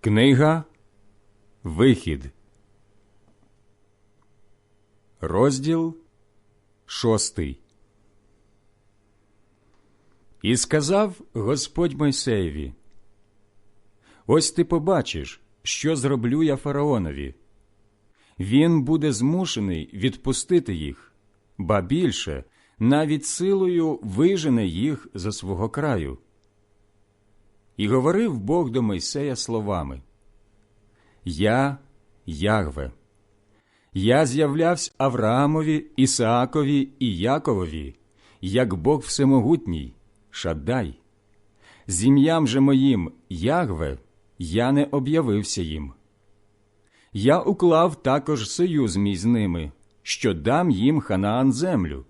Книга Вихід, розділ шостий. І сказав Господь Мойсеєві: Ось ти побачиш, що зроблю я фараонові. Він буде змушений відпустити їх, ба більше навіть силою вижене їх за свого краю. І говорив Бог до Мойсея словами: Я Ягве, я з'являвся Авраамові, Ісаакові і Яковові, як Бог Всемогутній, Шаддай. З ім'ям же моїм Ягве я не об'явився їм. Я уклав також союз мій з ними, що дам їм Ханаан землю,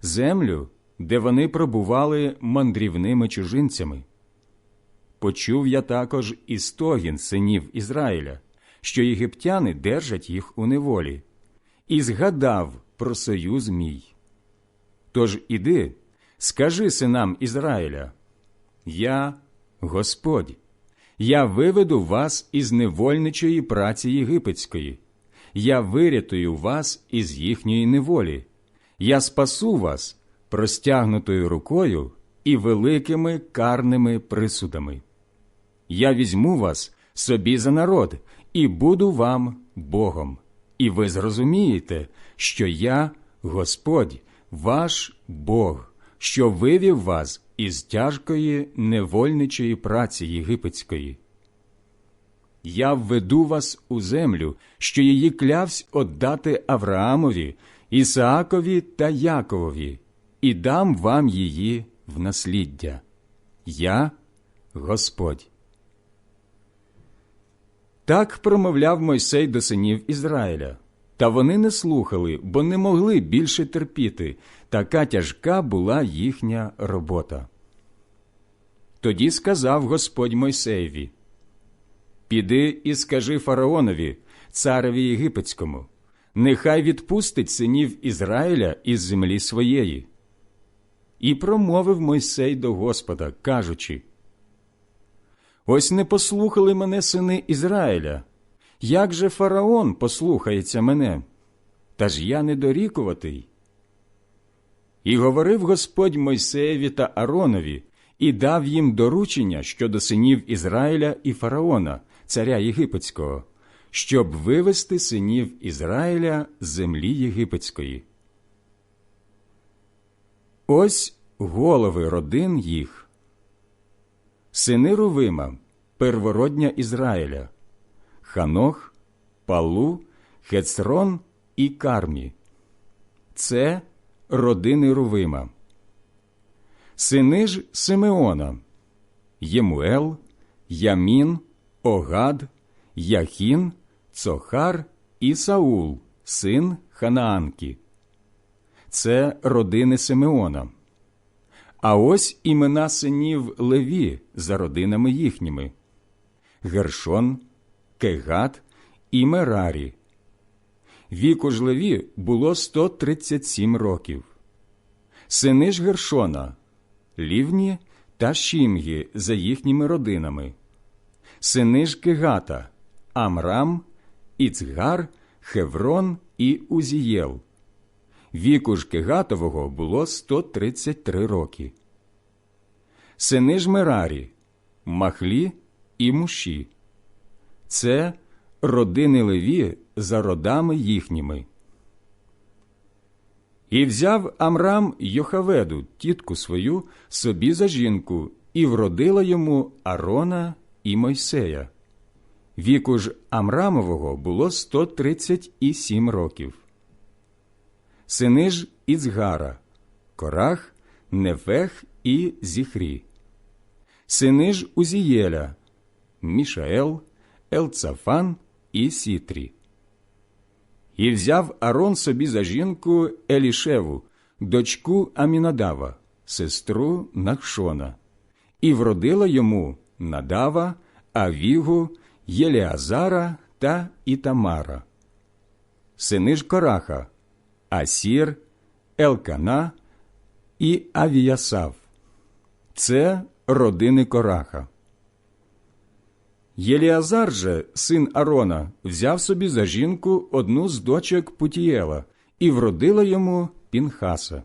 землю, де вони пробували мандрівними чужинцями. Почув я також і стогін синів Ізраїля, що єгиптяни держать їх у неволі, і згадав про союз мій. Тож іди, скажи синам Ізраїля: Я Господь, я виведу вас із невольничої праці єгипетської, я вирятую вас із їхньої неволі, я спасу вас простягнутою рукою і великими карними присудами. Я візьму вас собі за народ і буду вам Богом, і ви зрозумієте, що я Господь, ваш Бог, що вивів вас із тяжкої невольничої праці єгипетської. Я введу вас у землю, що її клявсь отдати Авраамові, Ісаакові та Яковові, і дам вам її в насліддя. Я Господь. Так промовляв Мойсей до синів Ізраїля. Та вони не слухали, бо не могли більше терпіти. Така тяжка була їхня робота. Тоді сказав Господь Мойсеєві: Піди і скажи фараонові, цареві єгипетському, нехай відпустить синів Ізраїля із землі своєї. І промовив Мойсей до Господа, кажучи: Ось не послухали мене сини Ізраїля. Як же фараон послухається мене? Та ж я недорікуватий. І говорив Господь Мойсеєві та Аронові і дав їм доручення щодо синів Ізраїля і фараона, царя Єгипетського, щоб вивести синів Ізраїля з землі єгипетської. Ось голови родин їх. Сини Рувима, первородня Ізраїля, Ханох, Палу, Хецрон і Кармі. Це родини Рувима. Сини ж Симеона, Ємуел, Ямін, Огад, Яхін, Цохар і Саул, син Ханаанки. Це родини Симеона. А ось імена синів Леві за родинами їхніми Гершон, Кегат і Мерарі. Віку ж Леві було 137 років. Сини ж Гершона, Лівні та Шімгі за їхніми родинами. Сини ж Кегата, Амрам, Іцгар, Хеврон і Узієл. Віку ж Кегатового було 133 роки. Сини ж Мерарі, Махлі і Муші. Це родини Леві за родами їхніми. І взяв Амрам Йохаведу, тітку свою, собі за жінку, і вродила йому Арона і Мойсея. Віку ж Амрамового було 137 років. Сини ж Іцгара, Корах, Нефех і Зіхрі. Сини ж Узієля, Мішаел, Елцафан і Сітрі. І взяв Арон собі за жінку Елішеву, дочку Амінадава, сестру Нахшона, і вродила йому Надава, Авігу, Єліазара та Ітамара. Сини ж Кораха, Асір, Елкана і Авіясав. Це родини Кораха. Єліазар же, син Арона, взяв собі за жінку одну з дочок Путієла і вродила йому Пінхаса.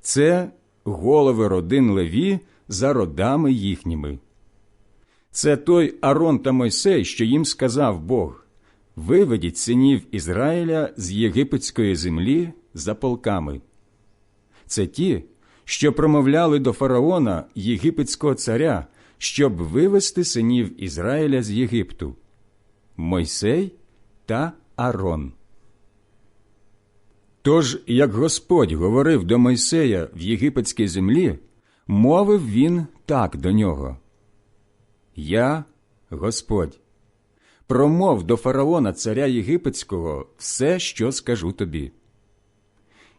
Це голови родин Леві за родами їхніми. Це той Арон та Мойсей, що їм сказав Бог виведіть синів Ізраїля з єгипетської землі за полками. Це ті, що промовляли до фараона єгипетського царя, щоб вивести синів Ізраїля з Єгипту Мойсей та Арон. Тож, як Господь говорив до Мойсея в єгипетській землі, мовив він так до нього. Я, Господь, промов до фараона царя єгипетського все, що скажу тобі.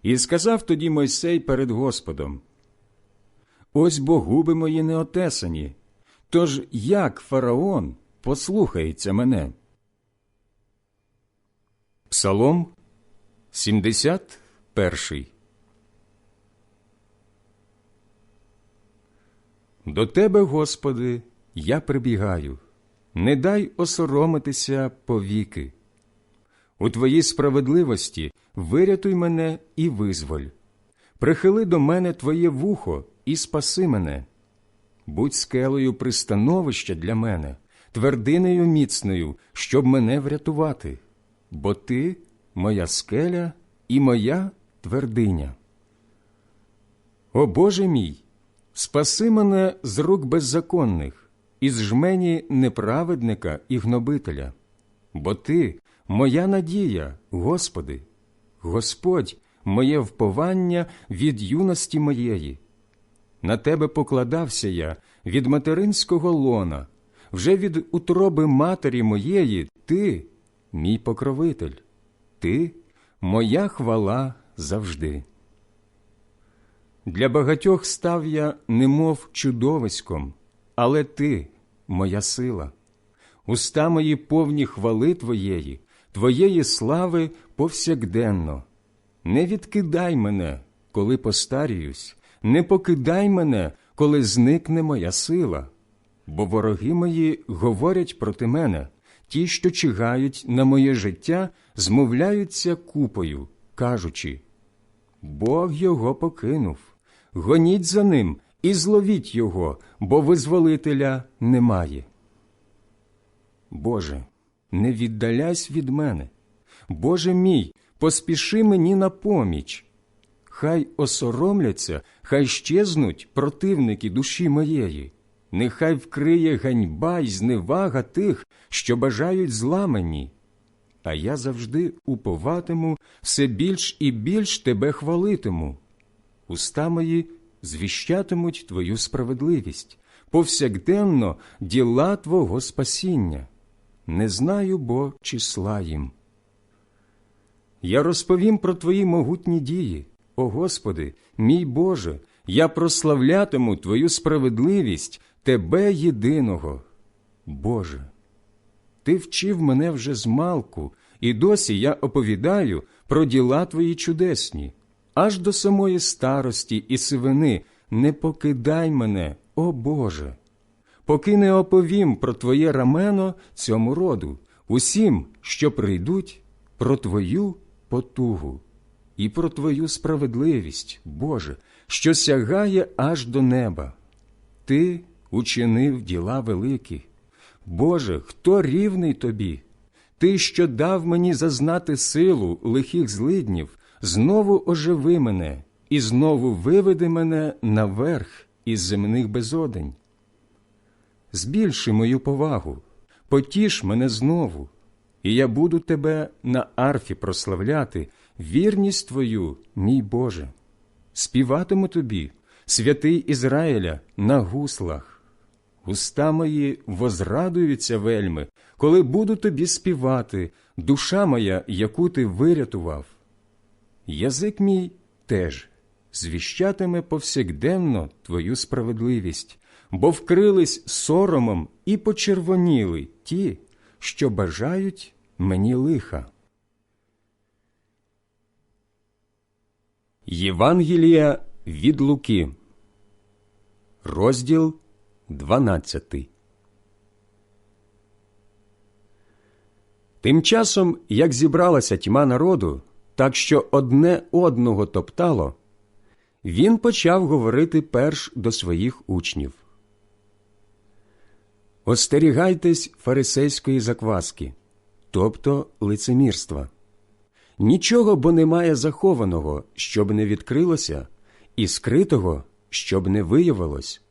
І сказав тоді Мойсей перед Господом: Ось бо губи мої не отесані, тож як фараон послухається мене? Псалом 71 До Тебе, Господи, я прибігаю, не дай осоромитися повіки. У Твоїй справедливості вирятуй мене і визволь. Прихили до мене Твоє вухо і спаси мене. Будь скелею пристановища для мене, твердинею міцною, щоб мене врятувати, бо Ти моя скеля і моя твердиня. О Боже мій, спаси мене з рук беззаконних, із жмені неправедника і гнобителя, бо Ти моя надія, Господи, Господь, моє вповання від юності моєї. На Тебе покладався я від материнського лона, вже від утроби матері моєї, Ти, мій покровитель, Ти моя хвала завжди. Для багатьох став я немов чудовиськом, але Ти моя сила, уста мої повні хвали Твоєї, Твоєї слави повсякденно. Не відкидай мене, коли постаріюсь, не покидай мене, коли зникне моя сила, бо вороги мої говорять проти мене, ті, що чигають на моє життя, змовляються купою, кажучи Бог його покинув, гоніть за ним і зловіть його, бо визволителя немає. Боже, не віддаляйся від мене. Боже мій, поспіши мені на поміч. Хай осоромляться, хай щезнуть противники душі моєї, нехай вкриє ганьба й зневага тих, що бажають зла мені. А я завжди уповатиму, все більш і більш тебе хвалитиму. Уста мої звіщатимуть твою справедливість, повсякденно діла Твого спасіння. Не знаю бо числа їм. Я розповім про Твої могутні дії, о Господи, мій Боже, я прославлятиму Твою справедливість, Тебе єдиного. Боже, Ти вчив мене вже з малку, і досі я оповідаю про діла Твої чудесні, аж до самої старості і сивини не покидай мене, о Боже, поки не оповім про Твоє рамено цьому роду, усім, що прийдуть, про Твою потугу і про Твою справедливість, Боже, що сягає аж до неба. Ти учинив діла великі. Боже, хто рівний тобі? Ти, що дав мені зазнати силу лихих злиднів, знову оживи мене і знову виведи мене наверх із земних безодень. Збільши мою повагу, потіш мене знову, і я буду тебе на арфі прославляти, вірність твою, мій Боже. Співатиму тобі, святий Ізраїля, на гуслах. Уста мої возрадуються вельми, коли буду тобі співати, душа моя, яку ти вирятував. Язик мій теж звіщатиме повсякденно твою справедливість, бо вкрились соромом і почервоніли ті, що бажають мені лиха. Євангелія від Луки, розділ 12 Тим часом, як зібралася тьма народу, так що одне одного топтало, він почав говорити перш до своїх учнів. Остерігайтесь фарисейської закваски, тобто лицемірства. Нічого бо немає захованого, щоб не відкрилося, і скритого, щоб не виявилось.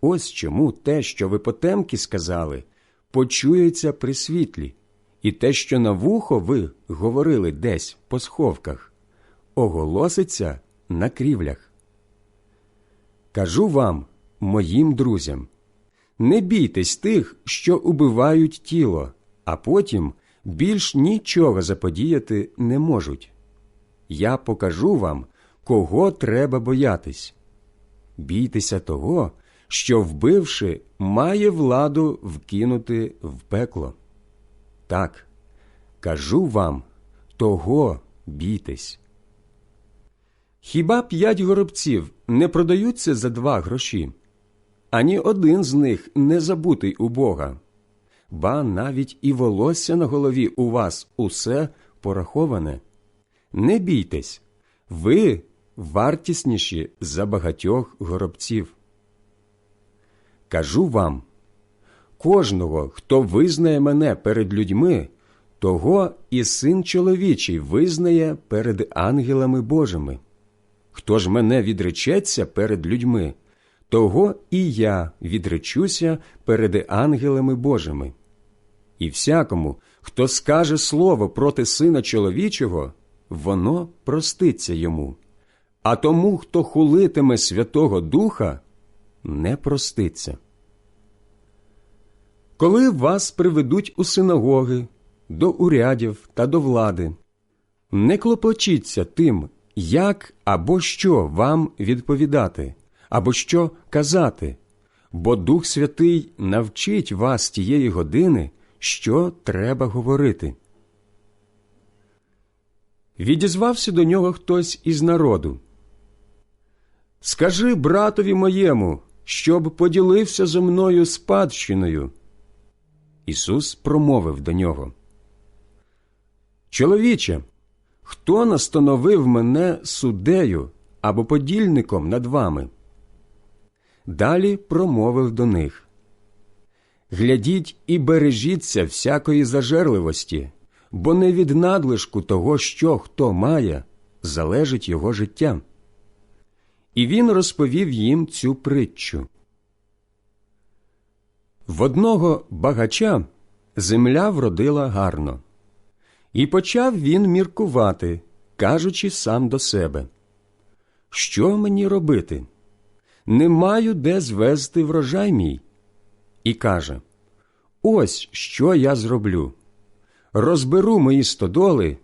Ось чому те, що ви потемки сказали, почується при світлі, і те, що на вухо ви говорили десь по сховках, оголоситься на крівлях. Кажу вам, моїм друзям, не бійтесь тих, що убивають тіло, а потім більш нічого заподіяти не можуть. Я покажу вам, кого треба боятись. Бійтеся того, що, вбивши, має владу вкинути в пекло. Так, кажу вам, того бійтесь. Хіба п'ять горобців не продаються за два гроші? Ані один з них не забутий у Бога. Ба навіть і волосся на голові у вас усе пораховане. Не бійтесь, ви вартісніші за багатьох горобців. Кажу вам кожного, хто визнає мене перед людьми, того і син чоловічий визнає перед ангелами Божими. Хто ж мене відречеться перед людьми, того і я відречуся перед ангелами Божими. І всякому, хто скаже слово проти сина чоловічого, воно проститься йому, а тому, хто хулитиме Святого Духа, не проститься. Коли вас приведуть у синагоги, до урядів та до влади, не клопочіться тим, як або що вам відповідати, або що казати, бо Дух Святий навчить вас тієї години, що треба говорити. Відізвався до нього хтось із народу. Скажи братові моєму, щоб поділився зо мною спадщиною. Ісус промовив до нього. Чоловіче, хто настановив мене суддею або подільником над вами? Далі промовив до них Глядіть і бережіться всякої зажерливості, бо не від надлишку того, що хто має, залежить його життя. І він розповів їм цю притчу. В одного багача земля вродила гарно, і почав він міркувати, кажучи сам до себе Що мені робити? Не маю де звезти врожай мій. І каже Ось що я зроблю. Розберу мої стодоли,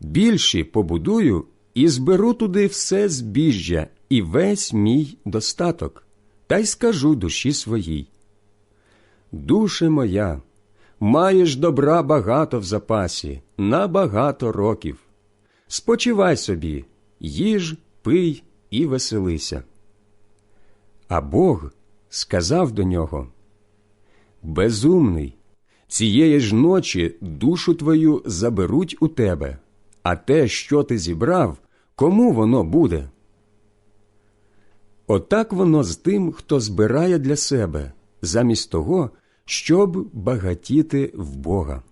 більші побудую і зберу туди все збіжжя і весь мій достаток, та й скажу душі своїй. Душе моя, маєш добра багато в запасі, на багато років. Спочивай собі, їж, пий і веселися. А Бог сказав до нього Безумний, цієї ж ночі душу твою заберуть у тебе, а те, що ти зібрав, кому воно буде? Отак воно з тим, хто збирає для себе, замість того, щоб багатіти в Бога.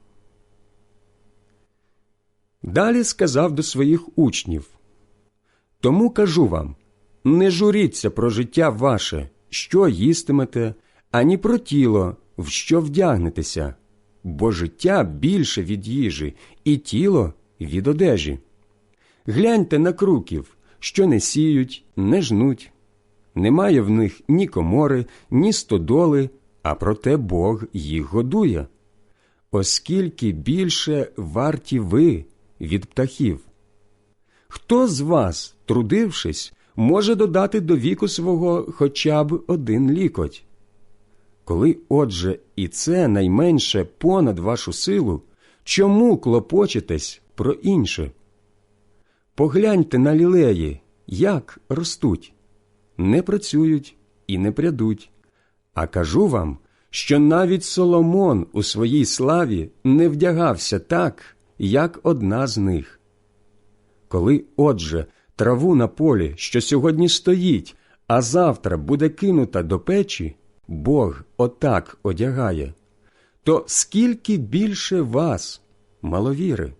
Далі сказав до своїх учнів Тому кажу вам не журіться про життя ваше, що їстимете, ані про тіло, в що вдягнетеся, бо життя більше від їжі, і тіло від одежі. Гляньте на круків, що не сіють, не жнуть. Немає в них ні комори, ні стодоли, а проте Бог їх годує. Оскільки більше варті ви від птахів. Хто з вас, трудившись, може додати до віку свого хоча б один лікоть? Коли, отже, і це найменше понад вашу силу, чому клопочетесь про інше? Погляньте на лілеї, як ростуть, не працюють і не прядуть, а кажу вам, що навіть Соломон у своїй славі не вдягався так, як одна з них. Коли, отже, траву на полі, що сьогодні стоїть, а завтра буде кинута до печі, Бог отак одягає, то скільки більше вас, маловіри?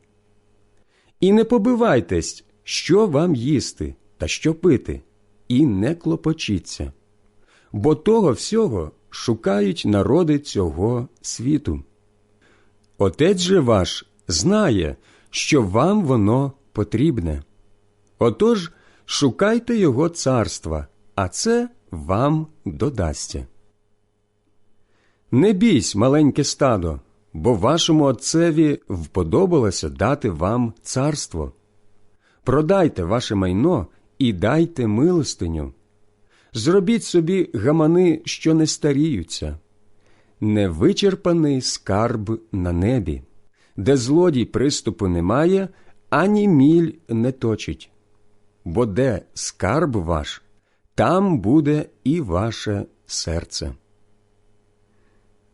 І не побивайтесь, що вам їсти та що пити, і не клопочіться, бо того всього шукають народи цього світу. Отець же ваш знає, що вам воно потрібне. Отож шукайте Його царства, а це вам додасться. Не бійсь, маленьке стадо, бо вашому отцеві вподобалося дати вам царство. Продайте ваше майно і дайте милостиню. Зробіть собі гамани, що не старіються, невичерпаний скарб на небі, де злодій приступу немає, ані міль не точить. Бо де скарб ваш, там буде і ваше серце.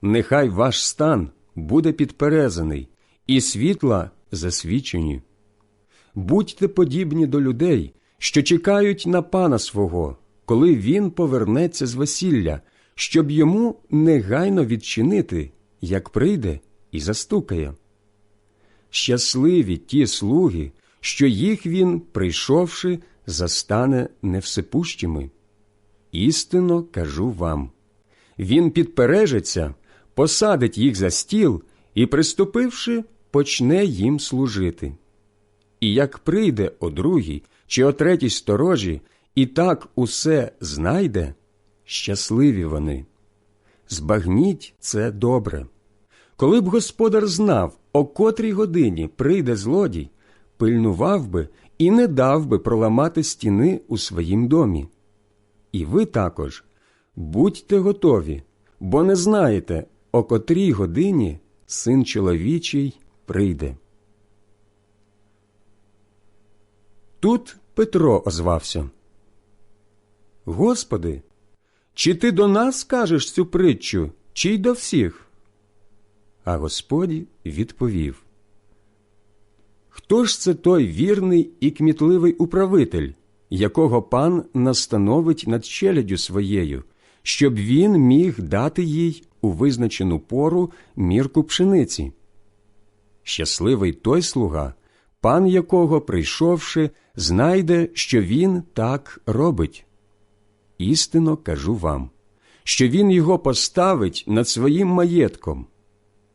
Нехай ваш стан буде підперезаний, і світла засвічені. Будьте подібні до людей, що чекають на пана свого, коли він повернеться з весілля, щоб йому негайно відчинити, як прийде і застукає. Щасливі ті слуги, що їх він, прийшовши, застане невсипущими. Істинно кажу вам він підпережеться, посадить їх за стіл і, приступивши, почне їм служити. І як прийде о другій чи о третій сторожі, і так усе знайде, щасливі вони. Збагніть це добре. Коли б господар знав, о котрій годині прийде злодій, пильнував би і не дав би проламати стіни у своїм домі. І ви також будьте готові, бо не знаєте, о котрій годині син чоловічий прийде. Тут Петро озвався. Господи, чи ти до нас кажеш цю притчу, чи й до всіх? А Господь відповів Хто ж це той вірний і кмітливий управитель, якого пан настановить над челядю своєю, щоб він міг дати їй у визначену пору мірку пшениці? Щасливий той слуга, пан якого, прийшовши, знайде, що він так робить. Істинно кажу вам, що він його поставить над своїм маєтком.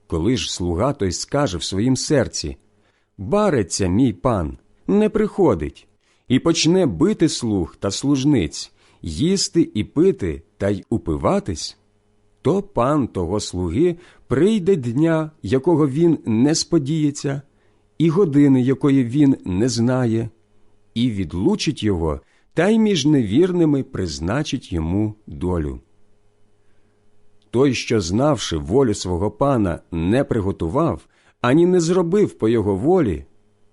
Коли ж слуга той скаже в своїм серці Бариться мій пан, не приходить, і почне бити слуг та служниць, їсти і пити та й упиватись, то пан того слуги прийде дня, якого він не сподіється, і години, якої він не знає, і відлучить його, та й між невірними призначить йому долю. Той, що, знавши волю свого пана, не приготував, ані не зробив по його волі,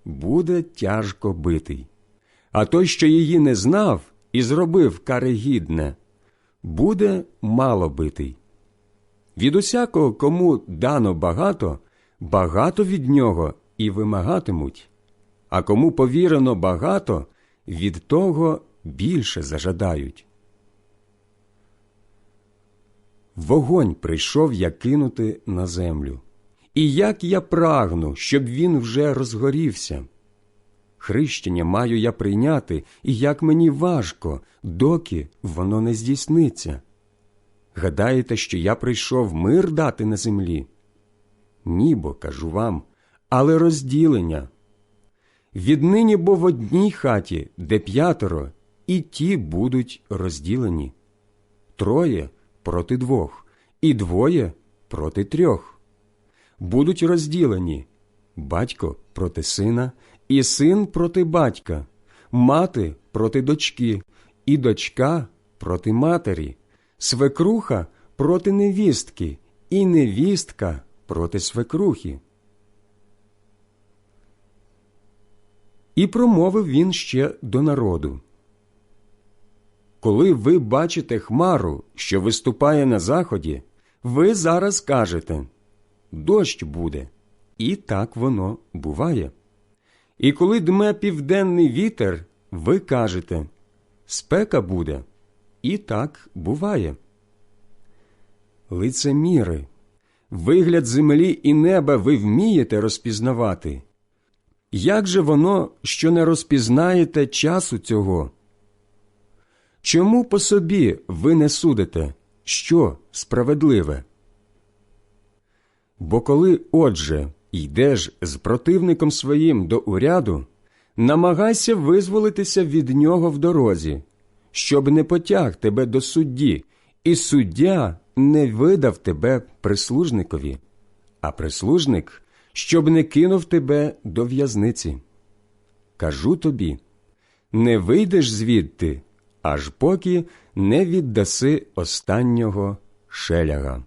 буде тяжко битий. А той, що її не знав і зробив карегідне, буде мало битий. Від усякого, кому дано багато, багато від нього і вимагатимуть, а кому повірено багато, від того більше зажадають. Вогонь прийшов я кинути на землю. І як я прагну, щоб він вже розгорівся. Хрещення маю я прийняти, і як мені важко, доки воно не здійсниться. Гадаєте, що я прийшов мир дати на землі? Нібо, кажу вам, але розділення. Віднині бо в одній хаті, де п'ятеро, і ті будуть розділені троє проти двох, і двоє проти трьох. Будуть розділені батько проти сина, і син проти батька, мати проти дочки, і дочка проти матері, свекруха проти невістки, і невістка проти свекрухи. І промовив він ще до народу. Коли ви бачите хмару, що виступає на заході, Ви зараз кажете дощ буде, і так воно буває. І коли дме південний вітер, ви кажете спека буде, і так буває. Лицеміри, вигляд землі і неба ви вмієте розпізнавати. Як же воно, що не розпізнаєте часу цього? Чому по собі ви не судите, що справедливе? Бо коли, отже, йдеш з противником своїм до уряду, намагайся визволитися від нього в дорозі, щоб не потяг тебе до судді, і суддя не видав тебе прислужникові, а прислужник, щоб не кинув тебе до в'язниці. Кажу тобі не вийдеш звідти, аж поки не віддаси останнього шеляга.